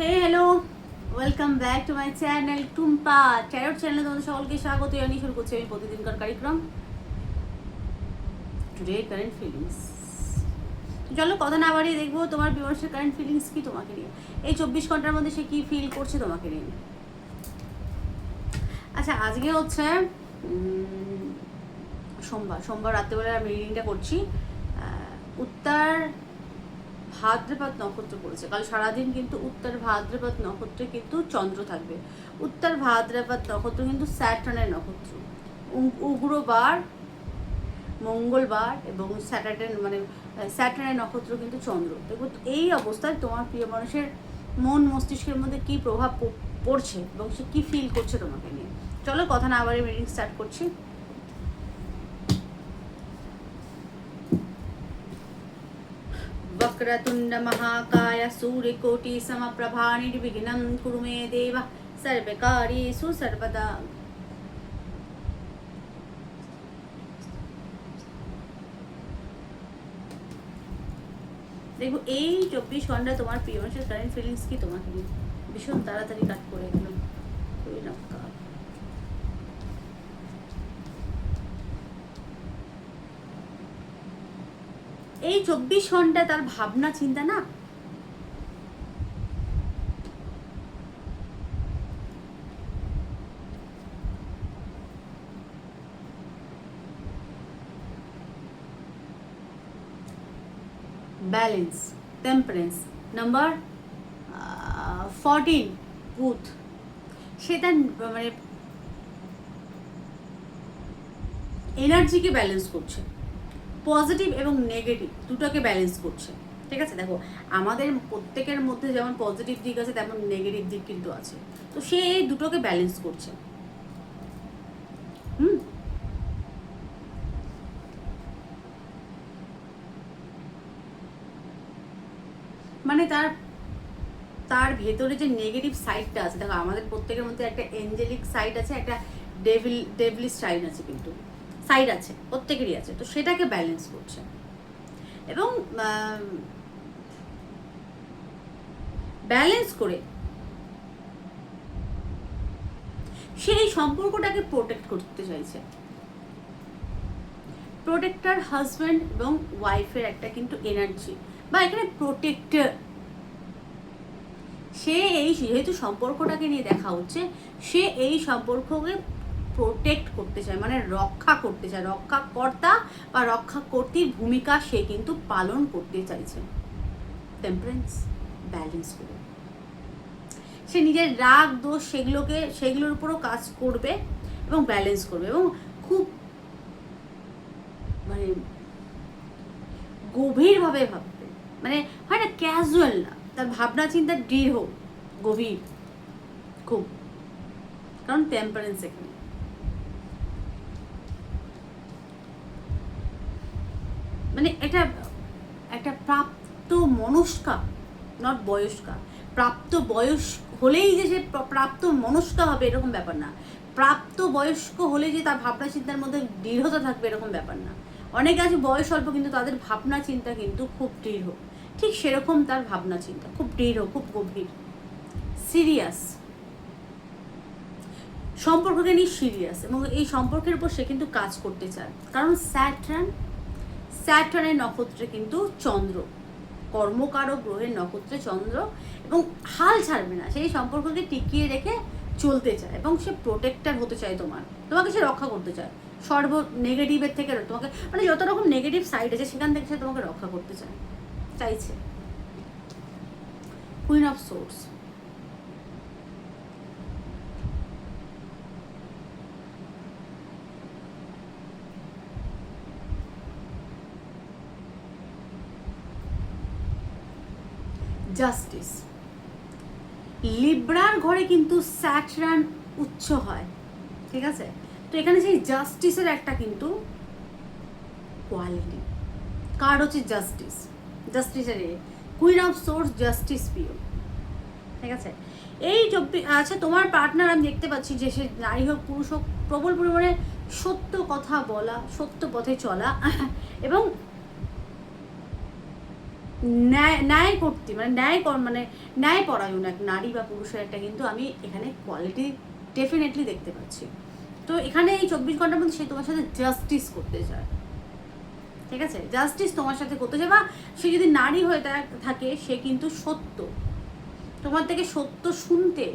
Hey hello welcome back to my channel Tumpa tarot চ্যানেলে তোমাদের সকলকে স্বাগত জানিয়ে শুরু করছি আমি প্রতিদিনকার কার্যক্রম টুডে কারেন্ট ফিলিংস চলো, কথা না বাড়িয়ে দেখব তোমার বিমর্শের কারেন্ট ফিলিংস কি তোমাকে নিয়ে। এই চব্বিশ ঘণ্টার মধ্যে সে কি ফিল করছে তোমাকে নিয়ে। আচ্ছা আজকে হচ্ছে সোমবার। সোমবার রাত্রেবেলা আমি রিডিংটা করছি। উত্তর ভাদ্রপদ নক্ষত্র পড়েছে কাল সারাদিন কিন্তু উত্তর ভাদ্রপাত নক্ষত্রে কিন্তু চন্দ্র থাকবে। উত্তর ভাদ্রপদ নক্ষত্র কিন্তু স্যাটার্নের নক্ষত্র। উগ্রবার, মঙ্গলবার এবং স্যাটারডে মানে স্যাটার্নের নক্ষত্র কিন্তু চন্দ্র। দেখো, এই অবস্থায় তোমার প্রিয় মানুষের মন মস্তিষ্কের মধ্যে কি প্রভাব পড়ছে এবং সে কী ফিল করছে তোমাকে নিয়ে। চলো, কথা না আবার মিটিং স্টার্ট করছি। वक्रतुण्ड महाकाय सूर्यकोटि समप्रभा निर्विघ्नं कुरु मे देव सर्वकार्येषु सर्वदा দেখো এই চব্বিশ ঘন্টা তোমার প্রিয় মানুষের কারেন্ট ফিলিংস কি তোমাকে নিয়ে ভীষণ তাড়াতাড়ি কাট করে দিলাম এই চব্বিশ ঘণ্টা তার ভাবনা, চিন্তা না? ব্যালেন্স টেম্পারেন্স নাম্বার ফরটিন বুথ সে তার মানে এনার্জিকে ব্যালেন্স করছে। পজিটিভ এবং নেগেটিভ দুটোকে ব্যালেন্স করছে। ঠিক আছে? দেখো, আমাদের প্রত্যেকের মধ্যে যেমন পজিটিভ দিক আছে, তেমন নেগেটিভ দিক কিন্তু আছে। তো সে এই দুটোকে ব্যালেন্স করছে। হুম? মানে তার তার ভেতরে যে নেগেটিভ সাইডটা আছে, দেখো, আমাদের প্রত্যেকের মধ্যে একটা এঞ্জেলিক সাইড আছে, একটা ডেভিল ডেভিলিশ সাইড আছে কিন্তু। সাইড আছে, প্রত্যেকেরই আছে, তো সেটাকে ব্যালেন্স করছে। এবং ব্যালেন্স করে সে এই সম্পর্কটাকে প্রোটেক্ট করতে চাইছে। প্রোটেক্টার হাজব্যান্ড এবং ওয়াইফের একটা কিন্তু এনার্জি বা এখানে প্রোটেক্টর সে এই, যেহেতু সম্পর্কটাকে নিয়ে দেখা হচ্ছে, সে এই সম্পর্ককে প্রোটেক্ট করতে চায় মানে রক্ষা করতে চায়, রক্ষাকর্তা বা রক্ষাকর্তীর ভূমিকা সে কিন্তু পালন করতে চাইছে। টেম্পারেন্স ব্যালেন্স করে। সে নিজের রাগ, দোষ সেগুলোকে, সেগুলোর উপরও কাজ করবে এবং ব্যালেন্স করবে এবং খুব মানে গভীরভাবে ভাববে। মানে হয় না ক্যাজুয়াল না, তার ভাবনা চিন্তা দৃঢ়, গভীর, খুব। কারণ টেম্পারেন্স এখানে। মানে এটা একটা প্রাপ্ত মনস্কা নট বয়স্কা। প্রাপ্ত বয়স হলেই যে সে প্রাপ্ত মনস্কা হবে এরকম ব্যাপার না। প্রাপ্ত বয়স্ক হলে যে তার ভাবনা চিন্তার মধ্যে দৃঢ়তা থাকবে এরকম ব্যাপার না। অনেকে আছে বয়স অল্প কিন্তু তাদের ভাবনা চিন্তা কিন্তু খুব দৃঢ়। ঠিক সেরকম তার ভাবনা চিন্তা, খুব দৃঢ়, খুব গভীর। সিরিয়াস। সম্পর্ককে নিয়ে সিরিয়াস এবং এই সম্পর্কের উপর সে কিন্তু কাজ করতে চায়। কারণ স্যাটার্ন স্যাটার্নের নক্ষত্রে কিন্তু চন্দ্র। কর্মকারক গ্রহের নক্ষত্রে চন্দ্র এবং হাল ছাড়বে না। সেই সম্পর্ককে টিকিয়ে রেখে চলতে চায় এবং সে প্রোটেক্টার হতে চায় তোমার। তোমাকে সে রক্ষা করতে চায়। সর্ব নেগেটিভের থেকে তোমাকে মানে যত রকম নেগেটিভ সাইড আছে, সেখান থেকে সে তোমাকে রক্ষা করতে চায়। চাইছে। কুইন অফ সোর্স জাস্টিস লিব্রার ঘরে কিন্তু স্যাটরান উচ্চ হয়, ঠিক আছে? তো এখানে সেই জাস্টিসের একটা কিন্তু কোয়ালিটি কার্ড হচ্ছে জাস্টিস জাস্টিসের কুইন অফ সোর্স জাস্টিস পিও ঠিক আছে? এই আচ্ছা তোমার পার্টনার আমি দেখতে পাচ্ছি যে সে নারী হোক, পুরুষ হোক, প্রবল পরিমাণে সত্য কথা বলা, সত্য পথে চলা, এবং ন্যায় ন্যায় করতে মানে ন্যায় কর- মানে ন্যায় পরায়ণ এক নারী বা পুরুষের একটা কিন্তু আমি এখানে কোয়ালিটি ডেফিনেটলি দেখতে পাচ্ছি। তো এখানে এই চব্বিশ ঘণ্টার মধ্যে সে তোমার সাথে জাস্টিস করতে চায়। ঠিক আছে? জাস্টিস তোমার সাথে করতে চায় বা সে যদি নারী হয়ে থাকে, সে কিন্তু সত্য। তোমার থেকে সত্য শুনতে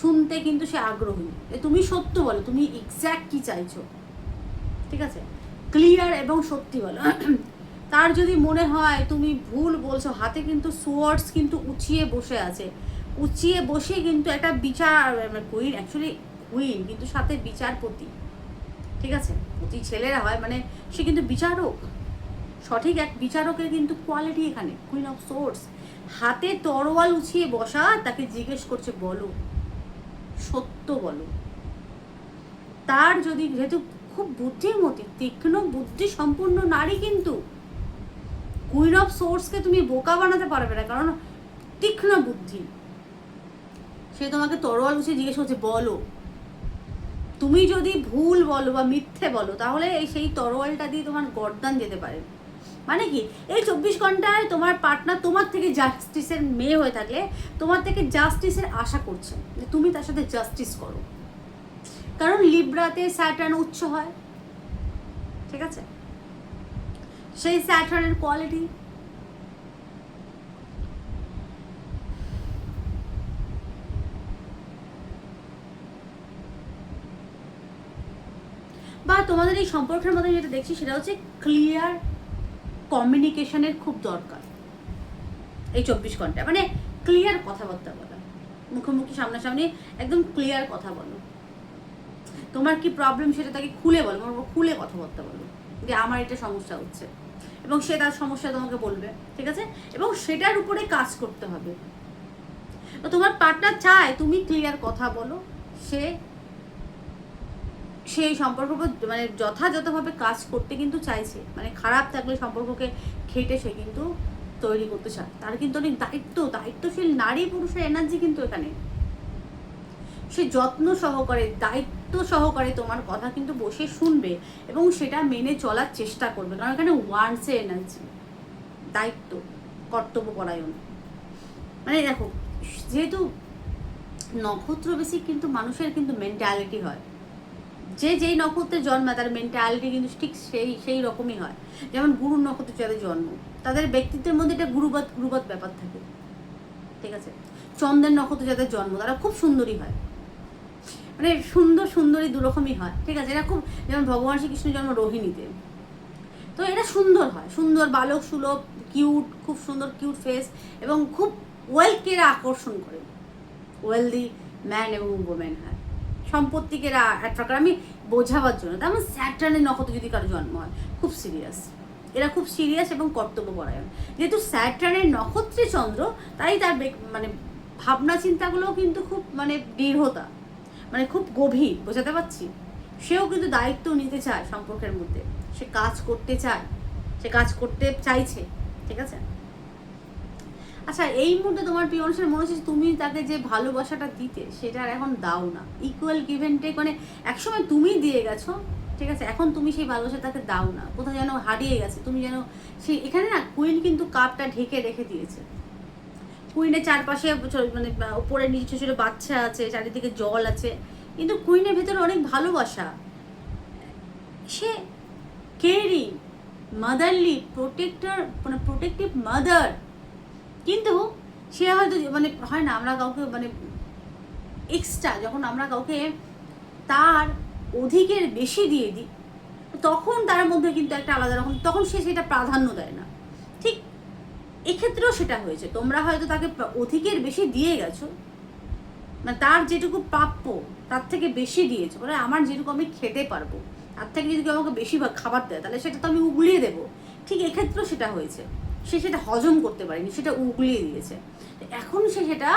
শুনতে কিন্তু সে আগ্রহী। তুমি সত্য বলো, তুমি এক্স্যাক্ট কি চাইছো? ঠিক আছে? ক্লিয়ার এবং সত্যি বলো। তার যদি মনে হয়, তুমি ভুল বলছো, হাতে কিন্তু সোয়ার্ডস কিন্তু উঁচিয়ে বসে আছে। উঁচিয়ে বসে কিন্তু একটা বিচার কুইন অ্যাকচুয়ালি কুইন কিন্তু সাথে বিচারপতি। ঠিক আছে? প্রতি ছেলেরা হয় মানে সে কিন্তু বিচারক। সঠিক এক বিচারকের কিন্তু কোয়ালিটি এখানে কুইন অফ সোর্স হাতে তরোয়াল উঁচিয়ে বসা, তাকে জিজ্ঞেস করছে, বলো, সত্য বলো। তার যদি, যেহেতু খুব বুদ্ধিমতী, তীক্ষ্ণ বুদ্ধি সম্পূর্ণ নারী কিন্তু কুইন অফ সোর্সকে তুমি বোকা বানাতে পারবে না, কারণ তীক্ষ্ণ বুদ্ধি। সে তোমাকে তরোয়াল উঁচিয়ে জিজ্ঞেস করছে, বলো, তুমি যদি ভুল বলো বা মিথ্যে বলো, তাহলে এই সেই তরোয়ালটা দিয়ে তোমার গর্দান যেতে পারে। মানে কি? এই চব্বিশ ঘন্টায় তোমার পার্টনার তোমার থেকে জাস্টিসের মেয়ে হয়ে থাকলে তোমার থেকে জাস্টিসের আশা করছে যে তুমি তার সাথে জাস্টিস করো। কারণ লিব্রাতে স্যাটার্ন উচ্চ হয়। ঠিক আছে? সেই স্যাটারের কোয়ালিটি বা তোমাদের এই সম্পর্কের মধ্যে যেটা দেখছি সেটা হচ্ছে ক্লিয়ার কমিউনিকেশনের খুব দরকার। এই চব্বিশ ঘণ্টা মানে ক্লিয়ার কথাবার্তা বলা। মুখোমুখি, সামনাসামনি একদম ক্লিয়ার কথা বলো। তোমার কি প্রবলেম সেটা তাকে খুলে বলো খুলে কথাবার্তা বলো। যে আমার এটা সমস্যা হচ্ছে। এবং সে তার সমস্যা তোমাকে বলবে, ঠিক আছে? এবং সেটার উপরে কাজ করতে হবে। তো তোমার পার্টনার চায় তুমি ক্লিয়ার কথা বলো, সে সেই সম্পর্ক মানে যথাযথভাবে কাজ করতে কিন্তু চাইছে। মানে খারাপ থাকলে সম্পর্ককে খেটে সে কিন্তু তৈরি করতে চায়। তার কিন্তু অনেক দায়িত্ব, দায়িত্বশীল নারী পুরুষের এনার্জি কিন্তু এখানে। সে যত্ন সহকারে দায়িত্ব সহকারে তোমার কথা কিন্তু বসে শুনবে এবং সেটা মেনে চলার চেষ্টা করবে। কারণ এখানে ওয়ান্সে এনার্জি দায়িত্ব, কর্তব্য পরায়ণ। মানে দেখো, যেহেতু নক্ষত্র বেশি কিন্তু মানুষের কিন্তু মেন্টালিটি হয়। যে যেই নক্ষত্রে জন্মায় তার মেন্টালিটি কিন্তু ঠিক সেই সেই রকমই হয়। যেমন গুরুর নক্ষত্র যাদের জন্ম, তাদের ব্যক্তিত্বের মধ্যে একটা গুরুবত গুরুবত ব্যাপার থাকে। ঠিক আছে? চন্দ্রের নক্ষত্র যাদের জন্ম, তারা খুব সুন্দরী হয়। মানে সুন্দর সুন্দরী দুরকমই হয়, ঠিক আছে? এরা খুব যেমন ভগবান শ্রীকৃষ্ণ জন্ম রোহিণীতে। তো এটা সুন্দর হয়, সুন্দর বালক সুলভ কিউট খুব সুন্দর কিউট ফেস এবং খুব ওয়েলকে এরা আকর্ষণ করে। ওয়েলদি ম্যান এবং উমেন হয়। সম্পত্তিকে এরা অ্যাট্রাক্ট করে। আমি বোঝাবার জন্য, তেমন স্যাটার্নের নক্ষত্র যদি কারও জন্ম হয়, খুব সিরিয়াস এরা খুব সিরিয়াস এবং কর্তব্যপরায়ণ। যেহেতু স্যাটার্নের নক্ষত্রে চন্দ্র, তাই তার মানে ভাবনা চিন্তাগুলোও কিন্তু খুব মানে দৃঢ়তা। মানে খুব গভীর, বোঝাতে পারছি? সেও কিন্তু দায়িত্ব নিতে চায় সম্পর্কের মধ্যে। সে কাজ করতে চায়। সে কাজ করতে চাইছে, ঠিক আছে? আচ্ছা এই মুহূর্তে তোমার প্রিয় মানুষের মনে হচ্ছে তুমি তাকে যে ভালোবাসাটা দিতে, সেটা আর এখন দাও না। ইকুয়াল গিভেন টেক মানে একসময় তুমি দিয়ে গেছো, ঠিক আছে? এখন তুমি সেই ভালোবাসা তাকে দাও না। কোথাও যেন হারিয়ে গেছে। তুমি যেন সেই, এখানে না কুইন কিন্তু কাপটা ঢেকে রেখে দিয়েছে। কুইনের চারপাশে মানে ওপরে নিচে ছোট বাচ্চা আছে, চারিদিকে জল আছে। কিন্তু কুইনের ভেতরে অনেক ভালোবাসা। সে কেয়ারিং মাদারলি প্রোটেক্টর মানে প্রোটেক্টিভ মাদার কিন্তু সে হয়তো মানে হয় না, আমরা কাউকে মানে এক্সট্রা যখন আমরা কাউকে তার অধিকের বেশি দিয়ে দিই, তখন তার মধ্যে কিন্তু একটা আলাদা রকম, তখন সে সেটা প্রাধান্য দেয় না। এক্ষেত্রেও সেটা হয়েছে। তোমরা হয়তো তাকে অধিকের বেশি দিয়ে গেছো। মানে তার যেটুকু প্রাপ্য, তার থেকে বেশি দিয়েছ। মানে আমার যেটুকু আমি খেতে পারব, তার থেকে যদি আমাকে বেশি খাবার দেয়, তাহলে সেটা তো আমি উগলিয়ে দেবো। ঠিক এক্ষেত্রেও সেটা হয়েছে। সে সেটা হজম করতে পারেনি, সেটা উগলিয়ে দিয়েছে। এখন সে সেটা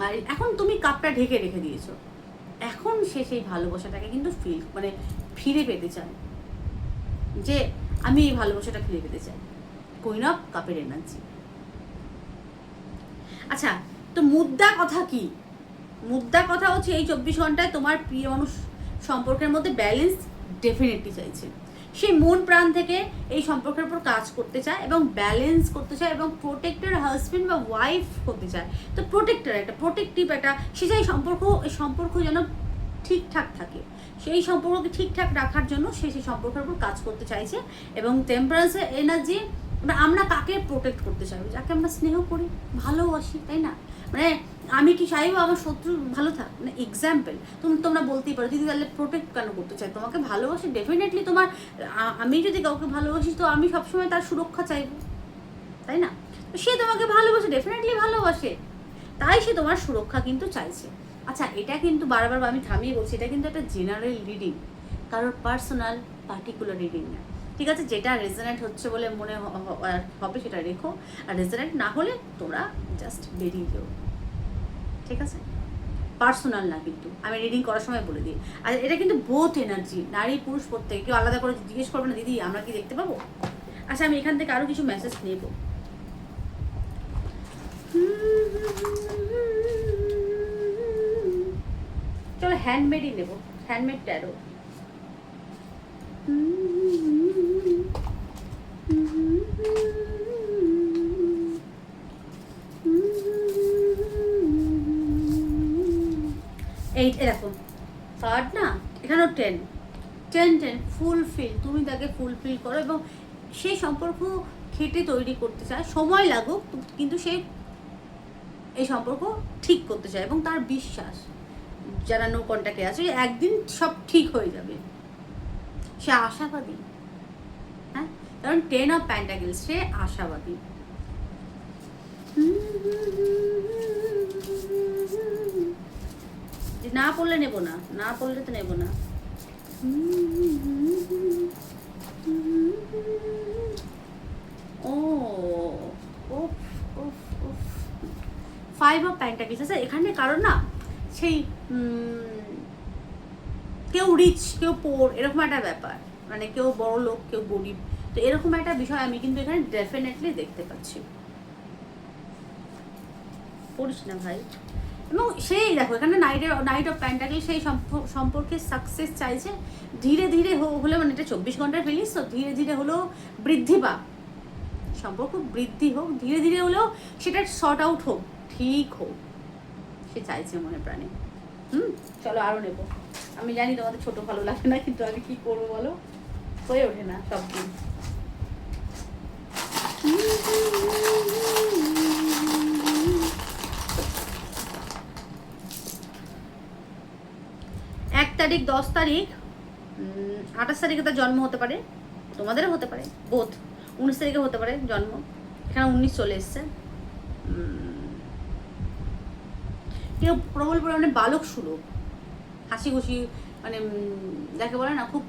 আর এখন তুমি কাপটা ঢেকে রেখে দিয়েছ। এখন সে সেই ভালোবাসাটাকে কিন্তু ফিল মানে ফিরে পেতে চায়। যে, আমি এই ভালোবাসাটা ফিরে পেতে চাই। অফ কাপের এনার্জি আচ্ছা তো মুদ্রা কথা কি? মুদ্রা কথা হচ্ছে এই চব্বিশ ঘন্টায় তোমার প্রিয় মানুষ সম্পর্কের মধ্যে ব্যালেন্স ডেফিনেটলি চাইছে। সেই মন প্রাণ থেকে এই সম্পর্কের উপর কাজ করতে চায় এবং ব্যালেন্স করতে চায় এবং প্রোটেক্টেড হাজব্যান্ড বা ওয়াইফ হতে চায়। তো প্রোটেক্টর একটা প্রোটেক্টিভ একটা, সে চাই সম্পর্ক সম্পর্ক যেন ঠিকঠাক থাকে। সেই সম্পর্ককে ঠিকঠাক রাখার জন্য সে সেই সম্পর্কের উপর কাজ করতে চাইছে এবং টেম্পারেন্সের এনার্জি আমরা কাকে প্রোটেক্ট করতে চাইব? যাকে আমরা স্নেহ করি, ভালোবাসি, তাই না? মানে আমি কি চাইব আমার শত্রু ভালো থাক? মানে এক্সাম্পল তুমি, তোমরা বলতেই পারো, দিদি, তাহলে প্রোটেক্ট কেন করতে চাই? তোমাকে ভালোবাসি ডেফিনেটলি তোমার আমি যদি কাউকে ভালোবাসি, তো আমি সবসময় তার সুরক্ষা চাইব। তাই না? সে তোমাকে ভালোবাসে ডেফিনেটলি ভালোবাসে। তাই সে তোমার সুরক্ষা কিন্তু চাইছে। আচ্ছা এটা কিন্তু বারবার আমি থামিয়ে বলছি, এটা কিন্তু একটা জেনারেল রিডিং কারোর পার্সোনাল পার্টিকুলার রিডিং না। ঠিক আছে, যেটা রেজনেট হচ্ছে বলে মনে হবে সেটা রেখো। আর রেজনেট না হলে তোমরা জাস্ট বেরিয়ে যেও। ঠিক আছে? পার্সোনাল না কিন্তু। আমি রিডিং করার সময় বলে দিই। আর এটা কিন্তু বোথ এনার্জি নারী, পুরুষ প্রত্যেকে কেউ আলাদা করে জিজ্ঞেস করবে না, দিদি, আমরা কি দেখতে পাবো? আচ্ছা আমি এখান থেকে আরও কিছু মেসেজ নেব। চলো হ্যান্ডমেডই নেব। হ্যান্ডমেড ট্যারো এই এরকম থার্ড না? এখানেও টেন টেন টেন ফুলফিল তুমি তাকে ফুলফিল করো এবং সেই সম্পর্ক খেটে তৈরি করতে চায়। সময় লাগুক, কিন্তু সে এই সম্পর্ক ঠিক করতে চায় এবং তার বিশ্বাস, যারা নো কন্ট্যাক্টে আছে একদিন সব ঠিক হয়ে যাবে। সে আশাবাদী। হ্যাঁ? কারণ টেন অফ প্যান্টাগেল সে আশাবাদী। না পড়লে নেব না না পড়লে তো নেব না। ও ফাইভ অফ প্যান্টাকিস আছে এখানে কারণ না, সেই কেউ রিচ কেউ পোর এরকম একটা ব্যাপার। মানে কেউ বড় লোক, কেউ গরিব। তো এরকম একটা বিষয় আমি কিন্তু এখানে ডেফিনেটলি দেখতে পাচ্ছি। পড়িস না ভাই। এবং সেই দেখো, এখানে নাইটের নাইট অফ প্যান্টাকেল সেই সম্প- সম্পর্কে সাকসেস চাইছে। ধীরে ধীরে হো- হলে মানে এটা চব্বিশ ঘণ্টার ফিলিস তো ধীরে ধীরে হলেও বৃদ্ধি পাক। সম্পর্ক বৃদ্ধি হোক, ধীরে ধীরে হলেও সেটা শর্ট আউট হোক, ঠিক হোক। সে চাইছে মনে প্রাণে। হুম, চলো আরও নেব। আমি জানি তোমাদের ছোট ভালো লাগে না, কিন্তু আমি কি করব বলো? হয়ে ওঠে না সব দিন। এক তারিখ, দশ তারিখ আঠাশ তারিখে তার জন্ম হতে পারে। তোমাদেরও হতে পারে বোধ উনিশ তারিখে হতে পারে জন্ম। এখানে উনিশ চলে এসছে। কেউ প্রবল পরিমাণে বালক সুলভ। হাসি খুশি মানে যাকে বলে না, খুব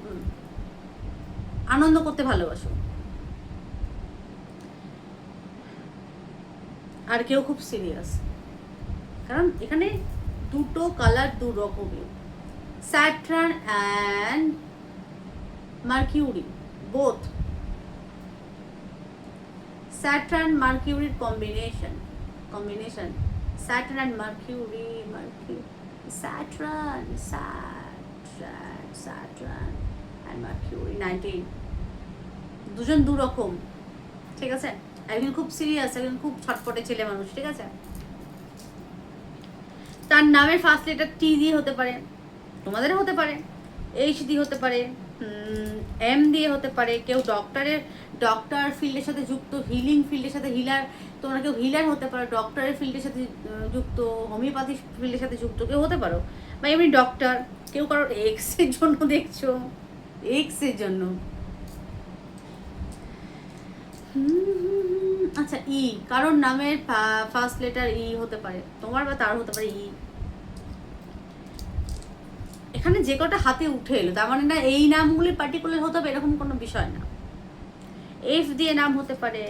আনন্দ করতে ভালোবাসো। আর কেউ খুব সিরিয়াস কারণ এখানে দুটো কালার দু রকমের Saturn and Mercury both Saturn মার্কিউরির combination combination Saturn and Mercury Mercury Saturn Saturn Saturn and Mercury nineteen দুজন দু রকম ঠিক আছে? একজন খুব সিরিয়াস একজন খুব ছটপটে ছেলে মানুষ, ঠিক আছে? তার নামের ফার্স্ট লেটার টি দিয়ে হতে পারে, তোমাদেরও হতে পারে এইচ ডি হতে পারে এম দিয়ে হতে পারে, কেউ ডক্টরের ডক্টর ফিল্ডের সাথে যুক্ত হিলিং ফিল্ডের সাথে হিলার তোমরা কেউ হিলার হতে পারো ডক্টরের ফিল্ডের সাথে যুক্ত হোমিওপ্যাথি ফিল্ডের সাথে যুক্ত কেউ হতে পারো। বা এমনি ডক্টর কেউ কারোর এক্সের জন্য দেখছ এক্সের জন্য। আচ্ছা ই কারোর নামের ফার্স্ট লেটার ই হতে পারে, তোমার বা তার হতে পারে ই এখানে যে কটা হাতে উঠে এলো, তার মানে না এই নামগুলি পার্টিকুলার হতে হবে এরকম কোনো বিষয় না। এফ দিয়ে নাম হতে পারে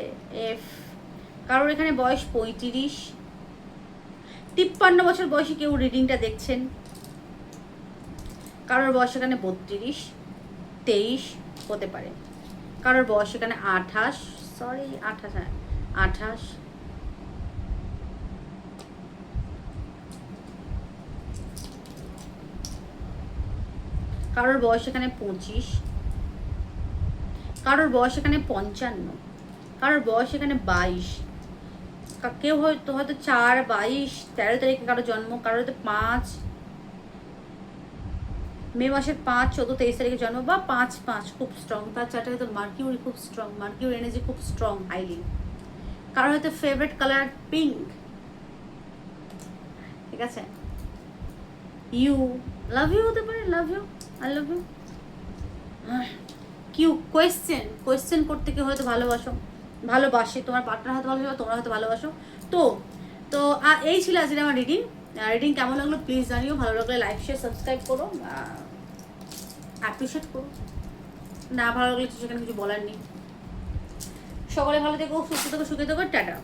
এফ কারোর এখানে বয়স পঁয়ত্রিশ, তিপ্পান্ন বছর বয়সে কেউ রিডিংটা দেখছেন, কারোর বয়স এখানে বত্রিশ, তেইশ হতে পারে, কারোর বয়স এখানে আঠাশ সরি আঠাশ হ্যাঁ আঠাশ কারোর বয়স এখানে পঁচিশ, কারোর বয়স এখানে পঞ্চান্ন, কারোর বয়স এখানে বাইশ কেউ হয়তো হয়তো চার, বাইশ, তেরো তারিখে কারও জন্ম, কারোর হয়তো পাঁচ, মে মাসের পাঁচ, চোদ্দ, তেইশ তারিখে জন্ম বা পাঁচ পাঁচ, খুব স্ট্রং তার চারটে হয়তো মার্কিউরি খুব স্ট্রং মার্কিউরি এনার্জি খুব স্ট্রং হাইলি কারোর হয়তো ফেভারিট কালার পিঙ্ক ঠিক আছে? ইউ লাভ ইউ হতে পারে love you I love Q question question করতে কেউ হয়তো ভালোবাসো। ভালোবাসে। তোমার পার্টনার হয়তো ভালোবাসো তোমরা হয়তো ভালোবাসো। তো তো এই ছিল আজকে আমার রিডিং রিডিং কেমন লাগল প্লিজ জানিও। ভালো লাগলে লাইক শেয়ার সাবস্ক্রাইব করো। অ্যাপ্রিসিয়েট করো। না ভালো লাগলে তো সেখানে কিছু বলার নেই। সকলে ভালো থেকো, সুস্থ থেকো, সুখে থেকো। টাটা।